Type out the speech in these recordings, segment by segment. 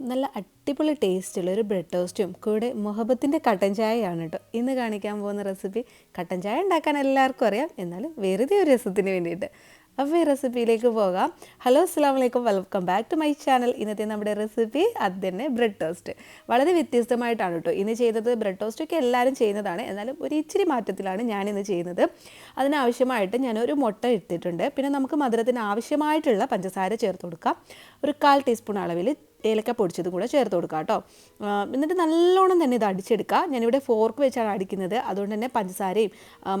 നല്ല അടിപൊളി ടേസ്റ്റുള്ള ഒരു ബ്രെഡ് ടോസ്റ്റും കൂടെ മുഹബത്തിന്റെ കട്ടൻ ചായയാണ് കേട്ടോ ഇന്ന് കാണിക്കാൻ പോകുന്ന റെസിപ്പി കട്ടൻ ചായ ഉണ്ടാക്കാൻ എല്ലാവർക്കും അറിയാം. എന്നാലും വെറുതെ ഒരു രസത്തിന് വേണ്ടിയിട്ട്. അപ്പോൾ ഈ റെസിപ്പിയിലേക്ക് പോകാം. ഹലോ അസ്സാം വലൈക്കും welcome back to my channel. ഇന്നത്തെ നമ്മുടെ റെസിപ്പി അത് തന്നെ ബ്രെഡ് ടോസ്റ്റ്. വളരെ വ്യത്യസ്തമായിട്ടാണ് കേട്ടോ ഇന്ന് ചെയ്തത് ബ്രെഡ് ടോസ്റ്റ് ഒക്കെ എല്ലാവരും ചെയ്യുന്നതാണ്. എന്നാലും ഒരു ഇച്ചിരി മാറ്റത്തിലാണ് ഞാനിന്ന് ചെയ്യുന്നത്. അതിനാവശ്യമായിട്ട് ഒരു മുട്ട എടുത്തിട്ടുണ്ട് പിന്നെ നമുക്ക് മധുരത്തിന് ആവശ്യമായിട്ടുള്ള പഞ്ചസാര ചേർത്ത് കൊടുക്കാം. ഒരു കാൽ ടീസ്പൂൺ അളവിൽ ഏലക്ക പൊടിച്ചതും കൂടെ ചേർത്ത് കൊടുക്കുക കേട്ടോ. എന്നിട്ട് നല്ലോണം തന്നെ ഇത് അടിച്ചെടുക്കുക. ഞാനിവിടെ ഫോർക്ക് വെച്ചാണ് അടിക്കുന്നത്. അതുകൊണ്ട് തന്നെ പഞ്ചസാരയും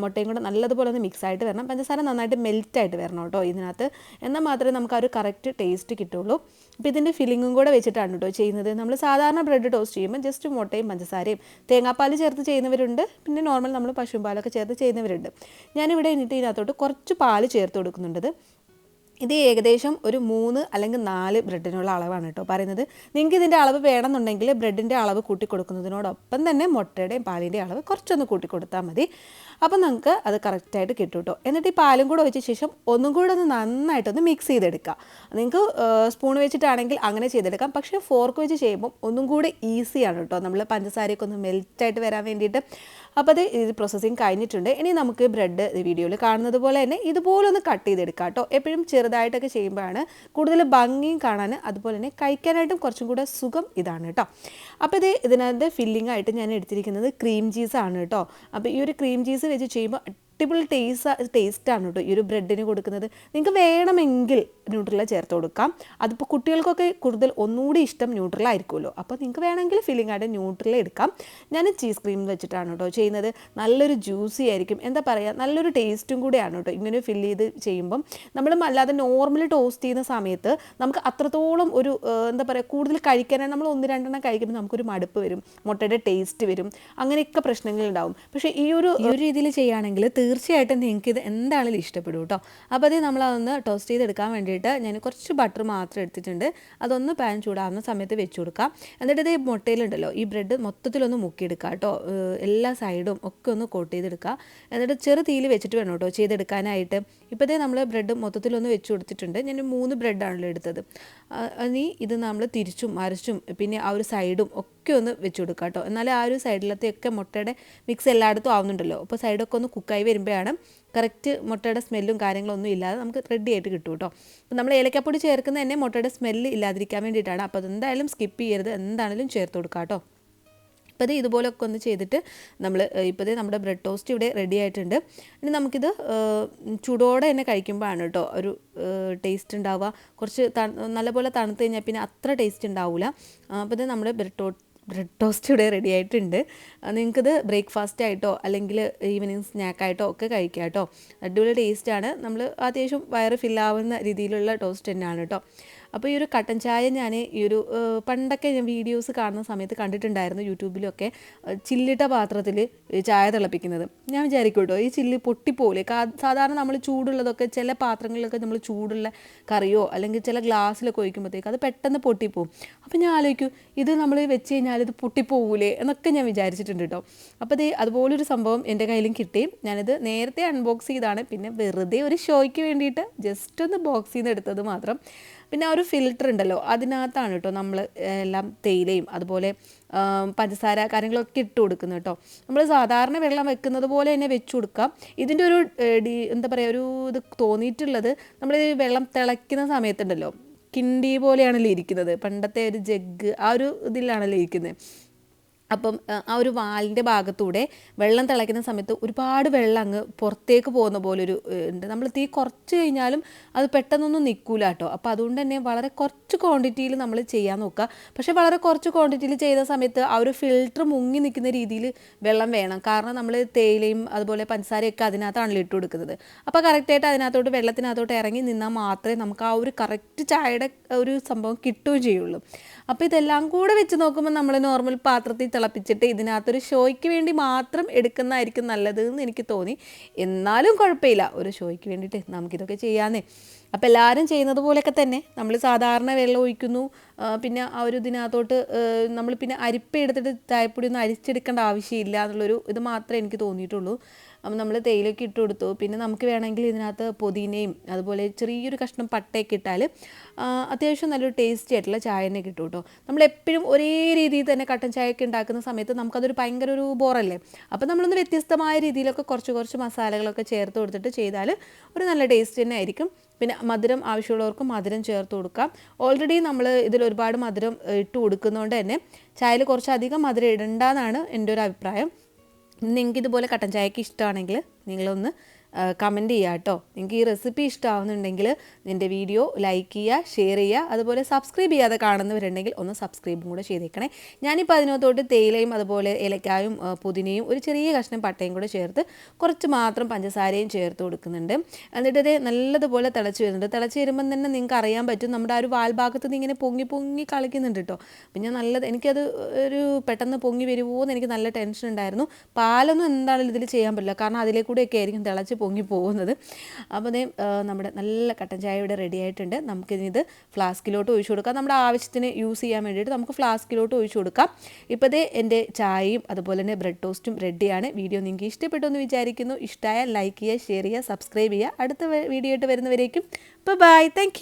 മുട്ടയും കൂടെ നല്ലതുപോലെ ഒന്ന് മിക്സ് ആയിട്ട് വരണം. പഞ്ചസാര നന്നായിട്ട് മെൽറ്റായിട്ട് വരണം കേട്ടോ ഇതിനകത്ത്. എന്നാൽ മാത്രമേ നമുക്ക് ആ ഒരു കറക്റ്റ് ടേസ്റ്റ് കിട്ടുള്ളൂ. അപ്പോൾ ഇതിന്റെ ഫില്ലിങ്ങും കൂടെ വെച്ചിട്ടാണ് കേട്ടോ ചെയ്യുന്നത്. നമ്മൾ സാധാരണ ബ്രെഡ് ടോസ്റ്റ് ചെയ്യുമ്പോൾ ജസ്റ്റ് മുട്ടയും പഞ്ചസാരയും തേങ്ങാപ്പാൽ ചേർത്ത് ചെയ്യുന്നവരുണ്ട്. പിന്നെ നോർമൽ നമ്മൾ പശുപാലൊക്കെ ചേർത്ത് ചെയ്യുന്നവരുണ്ട്. ഞാനിവിടെ എന്നിട്ട് ഇതിനകത്തോട്ട് കുറച്ച് പാൽ ചേർത്ത് കൊടുക്കുന്നുണ്ട്. ഇത് ഏകദേശം ഒരു മൂന്ന് അല്ലെങ്കിൽ നാല് ബ്രെഡിനുള്ള അളവാണ് കേട്ടോ പറയുന്നത്. നിങ്ങൾക്ക് ഇതിന്റെ അളവ് വേണമെന്നുണ്ടെങ്കിൽ ബ്രെഡിന്റെ അളവ് കൂട്ടി കൊടുക്കുന്നതിനോടൊപ്പം തന്നെ മുട്ടയുടെയും പാലിന്റെയും അളവ് കുറച്ചൊന്ന് കൂട്ടി കൊടുത്താൽ മതി. അപ്പം നിങ്ങൾക്ക് അത് കറക്റ്റായിട്ട് കിട്ടും കേട്ടോ എന്നിട്ട് ഈ പാലും കൂടെ വെച്ച ശേഷം ഒന്നും കൂടെ ഒന്ന് നന്നായിട്ടൊന്ന് മിക്സ് ചെയ്തെടുക്കുക. നിങ്ങൾക്ക് സ്പൂൺ വെച്ചിട്ടാണെങ്കിൽ അങ്ങനെ ചെയ്തെടുക്കാം. പക്ഷേ ഫോർക്ക് വെച്ച് ചെയ്യുമ്പോൾ ഒന്നും കൂടെ ഈസിയാണ് കേട്ടോ. നമ്മൾ പഞ്ചസാരയൊക്കെ ഒന്ന് മെൽറ്റായിട്ട് വരാൻ വേണ്ടിയിട്ട്. അപ്പോൾ അത് ഇത് പ്രോസസ്സിങ് കഴിഞ്ഞിട്ടുണ്ട്. ഇനി നമുക്ക് ബ്രെഡ് വീഡിയോയിൽ കാണുന്നത് പോലെ തന്നെ ഇതുപോലെ ഒന്ന് കട്ട് ചെയ്തെടുക്കാം കേട്ടോ. എപ്പോഴും ചെറുതായിട്ടൊക്കെ ചെയ്യുമ്പോഴാണ് കൂടുതൽ ഭംഗിയും കാണാൻ അതുപോലെ തന്നെ കഴിക്കാനായിട്ടും കുറച്ചും കൂടെ സുഖം ഇതാണ് കേട്ടോ. അപ്പോൾ ഇത് ഇതിനകത്ത് ഫില്ലിംഗ് ആയിട്ട് ഞാൻ എടുത്തിരിക്കുന്നത് ക്രീം ചീസാണ് കേട്ടോ. അപ്പോൾ ഈ ഒരു ക്രീം ചീസ് വെച്ച് ചെയ്യുമ്പോൾ അടിപൊളി ടേസ്റ്റ് ടേസ്റ്റാണ് കേട്ടോ ഈ ഒരു ബ്രെഡിന് കൊടുക്കുന്നത്. നിങ്ങൾക്ക് വേണമെങ്കിൽ ന്യൂട്രല ചേർത്ത് കൊടുക്കാം. അതിപ്പോൾ കുട്ടികൾക്കൊക്കെ കൂടുതൽ ഒന്നുകൂടി ഇഷ്ടം ന്യൂട്രല ആയിരിക്കുമല്ലോ. അപ്പോൾ നിങ്ങൾക്ക് വേണമെങ്കിൽ ഫില്ലിംഗ് ആയിട്ട് ന്യൂട്രല എടുക്കാം. ഞാൻ ചീസ് ക്രീം വെച്ചിട്ടാണ് കേട്ടോ ചെയ്യുന്നത്. നല്ലൊരു ജ്യൂസി ആയിരിക്കും. എന്താ പറയുക നല്ലൊരു ടേസ്റ്റും കൂടിയാണ് കേട്ടോ ഇങ്ങനെ ഫില്ല് ചെയ്ത് ചെയ്യുമ്പം. നമ്മൾ അല്ലാതെ നോർമലി ടോസ്റ്റ് ചെയ്യുന്ന സമയത്ത് നമുക്ക് അത്രത്തോളം ഒരു എന്താ പറയുക കൂടുതൽ കഴിക്കാനായി നമ്മൾ ഒന്ന് രണ്ടെണ്ണം കഴിക്കുമ്പോൾ നമുക്കൊരു മടുപ്പ് വരും. മുട്ടയുടെ ടേസ്റ്റ് വരും. അങ്ങനെയൊക്കെ പ്രശ്നങ്ങളുണ്ടാവും പക്ഷേ ഈ ഒരു ഒരു രീതിയിൽ ചെയ്യുകയാണെങ്കിൽ തീർച്ചയായിട്ടും നിങ്ങൾക്ക് ഇത് എന്താണെങ്കിലും ഇഷ്ടപ്പെടും കേട്ടോ. അപ്പോൾ അത് നമ്മളതൊന്ന് ടോസ്റ്റ് ചെയ്തെടുക്കാൻ വേണ്ടിയിട്ട് ഞാൻ കുറച്ച് ബട്ടർ മാത്രം എടുത്തിട്ടുണ്ട്. അതൊന്ന് പാൻ ചൂടാകുന്ന സമയത്ത് വെച്ച് കൊടുക്കാം. എന്നിട്ട് ഇത് മുട്ടയിലുണ്ടല്ലോ ഈ ബ്രെഡ് മൊത്തത്തിലൊന്ന് മുക്കിയെടുക്കുക കേട്ടോ. എല്ലാ സൈഡും ഒക്കെ ഒന്ന് കോട്ട് ചെയ്തെടുക്കുക. എന്നിട്ട് ചെറു തീയിൽ വെച്ചിട്ട് വേണം കേട്ടോ ചെയ്തെടുക്കാനായിട്ട്. ഇപ്പോഴത്തെ നമ്മൾ ബ്രെഡ് മൊത്തത്തിലൊന്ന് വെച്ച് കൊടുത്തിട്ടുണ്ട്. ഞാൻ മൂന്ന് ബ്രെഡാണല്ലോ എടുത്തത്. ഇനി ഇത് നമ്മൾ തിരിച്ചും മറിച്ചും പിന്നെ ആ ഒരു സൈഡും ഒക്കെ ഒന്ന് വെച്ച് കൊടുക്കുക കേട്ടോ എന്നാലും ആ ഒരു സൈഡിലത്തെയൊക്കെ മുട്ടയുടെ മിക്സ് എല്ലായിടത്തും ആവുന്നുണ്ടല്ലോ. അപ്പോൾ സൈഡൊക്കെ ഒന്ന് കുക്കായി വരുമ്പോഴാണ് കറക്റ്റ് മുട്ടയുടെ സ്മെല്ലും കാര്യങ്ങളൊന്നും ഇല്ലാതെ നമുക്ക് റെഡി ആയിട്ട് കിട്ടും കേട്ടോ അപ്പോൾ നമ്മൾ ഏലക്കപ്പൊടി ചേർക്കുന്ന തന്നെ മുട്ടയുടെ സ്മെല്ല് ഇല്ലാതിരിക്കാൻ വേണ്ടിയിട്ടാണ്. അപ്പോൾ അതെന്തായാലും സ്കിപ്പ് ചെയ്യരുത്. എന്താണെങ്കിലും ചേർത്ത് കൊടുക്കുക കേട്ടോ ഇപ്പോൾ ഇത് ഇതുപോലൊക്കെ ഒന്ന് ചെയ്തിട്ട് നമ്മൾ ഇപ്പോൾ നമ്മുടെ ബ്രെഡ് ടോസ്റ്റ് ഇവിടെ റെഡി ആയിട്ടുണ്ട്. ഇനി നമുക്കിത് ചൂടോടെ തന്നെ കഴിക്കുമ്പോഴാണ് കേട്ടോ ഒരു ടേസ്റ്റ് ഉണ്ടാവുക. കുറച്ച് നല്ലപോലെ തണുത്ത് കഴിഞ്ഞാൽ പിന്നെ അത്ര ടേസ്റ്റ് ഉണ്ടാവില്ല അപ്പോൾ ഇത് നമ്മുടെ ബ്രെഡ് ടോ ബ്രെഡ് ടോസ്റ്റ് ഇവിടെ റെഡി ആയിട്ടുണ്ട്. നിങ്ങൾക്കിത് ബ്രേക്ക്ഫാസ്റ്റ് ആയിട്ടോ അല്ലെങ്കിൽ ഈവനിങ് സ്നാക്കായിട്ടോ ഒക്കെ കഴിക്കാം കേട്ടോ. അടിപൊളി ടേസ്റ്റാണ് നമ്മൾ അത്യാവശ്യം വയറ് ഫില്ലാവുന്ന രീതിയിലുള്ള ടോസ്റ്റ് തന്നെയാണ് കേട്ടോ. അപ്പോൾ ഈ ഒരു കട്ടൻ ചായ ഞാൻ ഈ ഒരു പണ്ടൊക്കെ ഞാൻ വീഡിയോസ് കാണുന്ന സമയത്ത് കണ്ടിട്ടുണ്ടായിരുന്നു യൂട്യൂബിലൊക്കെ ചില്ലിട്ട പാത്രത്തിൽ ചായ തിളപ്പിക്കുന്നത്. ഞാൻ വിചാരിക്കും ഈ ചില്ല് പൊട്ടിപ്പോലെ സാധാരണ നമ്മൾ ചൂടുള്ളതൊക്കെ ചില പാത്രങ്ങളിലൊക്കെ നമ്മൾ ചൂടുള്ള കറിയോ അല്ലെങ്കിൽ ചില ഗ്ലാസ്സിലൊക്കെ ഒഴിക്കുമ്പോഴത്തേക്ക് അത് പെട്ടെന്ന് പൊട്ടിപ്പോവും. അപ്പോൾ ഞാൻ ആലോചിക്കും ഇത് നമ്മൾ വെച്ച് കഴിഞ്ഞാൽ ഇത് പൊട്ടിപ്പോകൂലേ എന്നൊക്കെ ഞാൻ വിചാരിച്ചിട്ടുണ്ട് കേട്ടോ അപ്പോൾ ഇത് അതുപോലൊരു സംഭവം എന്റെ കയ്യിലും കിട്ടി. ഞാനിത് നേരത്തെ അൺബോക്സ് ചെയ്താണ്. പിന്നെ വെറുതെ ഒരു ഷോയ്ക്ക് വേണ്ടിയിട്ട് ജസ്റ്റ് ഒന്ന് ബോക്സ് ചെയ്ത് എടുത്തത് മാത്രം. പിന്നെ ആ ഒരു ഫിൽറ്റർ ഉണ്ടല്ലോ അതിനകത്താണ് കേട്ടോ നമ്മൾ എല്ലാം തേയിലയും അതുപോലെ പഞ്ചസാര കാര്യങ്ങളൊക്കെ ഇട്ട് കൊടുക്കുന്നത് കേട്ടോ നമ്മൾ സാധാരണ വെള്ളം വെക്കുന്നത് പോലെ തന്നെ വെച്ച് കൊടുക്കാം. ഇതിന്റെ ഒരു ഡി എന്താ പറയുക ഒരു ഇത് തോന്നിയിട്ടുള്ളത് നമ്മൾ ഈ വെള്ളം തിളയ്ക്കുന്ന സമയത്തുണ്ടല്ലോ കിണ്ടി പോലെയാണല്ലോ ഇരിക്കുന്നത്. പണ്ടത്തെ ഒരു ജഗ് ആ ഒരു ഇതിലാണല്ലോ ഇരിക്കുന്നത്. അപ്പം ആ ഒരു വാലിന്റെ ഭാഗത്തൂടെ വെള്ളം തിളയ്ക്കുന്ന സമയത്ത് ഒരുപാട് വെള്ളം അങ്ങ് പുറത്തേക്ക് പോകുന്ന പോലൊരു ഉണ്ട്. നമ്മൾ തീ കുറച്ച് കഴിഞ്ഞാലും അത് പെട്ടെന്നൊന്നും നിൽക്കൂല കേട്ടോ. അപ്പോൾ അതുകൊണ്ട് തന്നെ വളരെ കുറച്ച് ക്വാണ്ടിറ്റിയിൽ നമ്മൾ ചെയ്യാൻ നോക്കുക. പക്ഷേ വളരെ കുറച്ച് ക്വാണ്ടിറ്റിയിൽ ചെയ്ത സമയത്ത് ആ ഒരു ഫിൽറ്റർ മുങ്ങി നിൽക്കുന്ന രീതിയിൽ വെള്ളം വേണം. കാരണം നമ്മൾ തേയിലയും അതുപോലെ പഞ്ചസാരയൊക്കെ അതിനകത്താണല്ലോ ഇട്ട് കൊടുക്കുന്നത്. അപ്പോൾ കറക്റ്റായിട്ട് അതിനകത്തോട്ട് വെള്ളത്തിനകത്തോട്ട് ഇറങ്ങി നിന്നാൽ മാത്രമേ നമുക്ക് ആ ഒരു കറക്റ്റ് ചായയുടെ ഒരു സംഭവം കിട്ടുകയും ചെയ്യുള്ളൂ. അപ്പോൾ ഇതെല്ലാം കൂടെ വെച്ച് നോക്കുമ്പോൾ നമ്മൾ നോർമൽ പാത്രത്തിൽ തിളപ്പിച്ചിട്ട് ഇതിനകത്തൊരു ഷോയ്ക്ക് വേണ്ടി മാത്രം എടുക്കുന്നതായിരിക്കും നല്ലത് എന്ന് എനിക്ക് തോന്നി. എന്നാലും കുഴപ്പമില്ല. ഒരു ഷോയ്ക്ക് വേണ്ടിയിട്ട് നമുക്കിതൊക്കെ ചെയ്യാമെന്നേ. അപ്പോൾ എല്ലാവരും ചെയ്യുന്നത് പോലെയൊക്കെ തന്നെ. നമ്മൾ സാധാരണ വെള്ളം ഒഴിക്കുന്നു. പിന്നെ ആ ഒരു ഇതിനകത്തോട്ട് നമ്മൾ പിന്നെ അരിപ്പ എടുത്തിട്ട് ചായപ്പൊടി ഒന്നും അരിച്ചെടുക്കേണ്ട ആവശ്യമില്ല എന്നുള്ളൊരു ഇത് മാത്രമേ എനിക്ക് തോന്നിയിട്ടുള്ളൂ. അപ്പം നമ്മൾ തേയിലൊക്കെ ഇട്ട് കൊടുത്തു. പിന്നെ നമുക്ക് വേണമെങ്കിൽ ഇതിനകത്ത് പുതിനയും അതുപോലെ ചെറിയൊരു കഷ്ണം പട്ടയൊക്കെ ഇട്ടാൽ അത്യാവശ്യം നല്ലൊരു ടേസ്റ്റി ആയിട്ടുള്ള ചായ തന്നെ കിട്ടും കേട്ടോ നമ്മൾ എപ്പോഴും ഒരേ രീതിയിൽ തന്നെ കട്ടൻ ചായയൊക്കെ ഉണ്ടാക്കുന്ന സമയത്ത് നമുക്കതൊരു ഭയങ്കര ഒരു ബോറല്ലേ? അപ്പം നമ്മളൊന്ന് വ്യത്യസ്തമായ രീതിയിലൊക്കെ കുറച്ച് കുറച്ച് മസാലകളൊക്കെ ചേർത്ത് കൊടുത്തിട്ട് ചെയ്താൽ ഒരു നല്ല ടേസ്റ്റ് തന്നെ ആയിരിക്കും. പിന്നെ മധുരം ആവശ്യമുള്ളവർക്ക് മധുരം ചേർത്ത് കൊടുക്കാം. ഓൾറെഡി നമ്മൾ ഇതിൽ ഒരുപാട് മധുരം ഇട്ട് കൊടുക്കുന്നതുകൊണ്ട് തന്നെ ചായയിൽ കുറച്ചധികം മധുരം ഇടണ്ടെന്നാണ് എന്റെ ഒരു അഭിപ്രായം. നിങ്ങൾക്ക് ഇതുപോലെ കട്ടൻ ചായക്ക് ഇഷ്ടമാണെങ്കിൽ നിങ്ങളൊന്ന് കമന്റ് ചെയ്യുക കേട്ടോ. നിങ്ങൾക്ക് ഈ റെസിപ്പി ഇഷ്ടമാവുന്നുണ്ടെങ്കിൽ നിന്റെ വീഡിയോ ലൈക്ക് ചെയ്യുക ഷെയർ ചെയ്യുക അതുപോലെ സബ്സ്ക്രൈബ് ചെയ്യാതെ കാണുന്നവരുണ്ടെങ്കിൽ ഒന്ന് സബ്സ്ക്രൈബും കൂടെ ചെയ്തേക്കണേ. ഞാനിപ്പോൾ അതിനകത്തോട്ട് തേയിലയും അതുപോലെ ഏലക്കായും പുതിനയും ഒരു ചെറിയ കഷ്ണം പട്ടയും കൂടെ ചേർത്ത് കുറച്ച് മാത്രം പഞ്ചസാരയും ചേർത്ത് കൊടുക്കുന്നുണ്ട്. എന്നിട്ട് നല്ലതുപോലെ തിളച്ച് വരുന്നുണ്ട്. തിളച്ച് വരുമ്പം തന്നെ നിങ്ങൾക്ക് അറിയാൻ പറ്റും നമ്മുടെ ആ ഒരു വാൽഭാഗത്ത് നിന്ന് ഇങ്ങനെ പൊങ്ങി പൊങ്ങി കളിക്കുന്നുണ്ട് കേട്ടോ. പിന്നെ നല്ലത് എനിക്കത് ഒരു പെട്ടെന്ന് പൊങ്ങി വരുമോ എന്ന് എനിക്ക് നല്ല ടെൻഷൻ ഉണ്ടായിരുന്നു. പാലൊന്നും എന്താണെങ്കിലും ഇതിൽ ചെയ്യാൻ പറ്റില്ല. കാരണം അതിലേക്കൂടെയൊക്കെ ആയിരിക്കും തിളച്ച് പൊങ്ങി പോകുന്നത്. അപ്പോൾ അതേ നമ്മുടെ നല്ല കട്ടൻ ചായ ഇവിടെ റെഡി ആയിട്ടുണ്ട്. നമുക്കിനി ഇത് ഫ്ലാസ്കിലോട്ട് ഒഴിച്ചു കൊടുക്കാം. നമ്മുടെ ആവശ്യത്തിന് യൂസ് ചെയ്യാൻ വേണ്ടിയിട്ട് നമുക്ക് ഫ്ലാസ്കിലോട്ട് ഒഴിച്ചു കൊടുക്കാം. ഇപ്പോൾ ദേ എന്റെ ചായയും അതുപോലെ തന്നെ ബ്രെഡ് ടോസ്റ്റും റെഡിയാണ് വീഡിയോ നിങ്ങൾക്ക് ഇഷ്ടപ്പെട്ടു എന്ന് വിചാരിക്കുന്നു. ഇഷ്ടമായാൽ ലൈക്ക് ചെയ്യുക ഷെയർ ചെയ്യുക സബ്സ്ക്രൈബ് ചെയ്യുക. അടുത്ത വീഡിയോ ആയിട്ട് വരുന്നവരേക്കും. Bye thank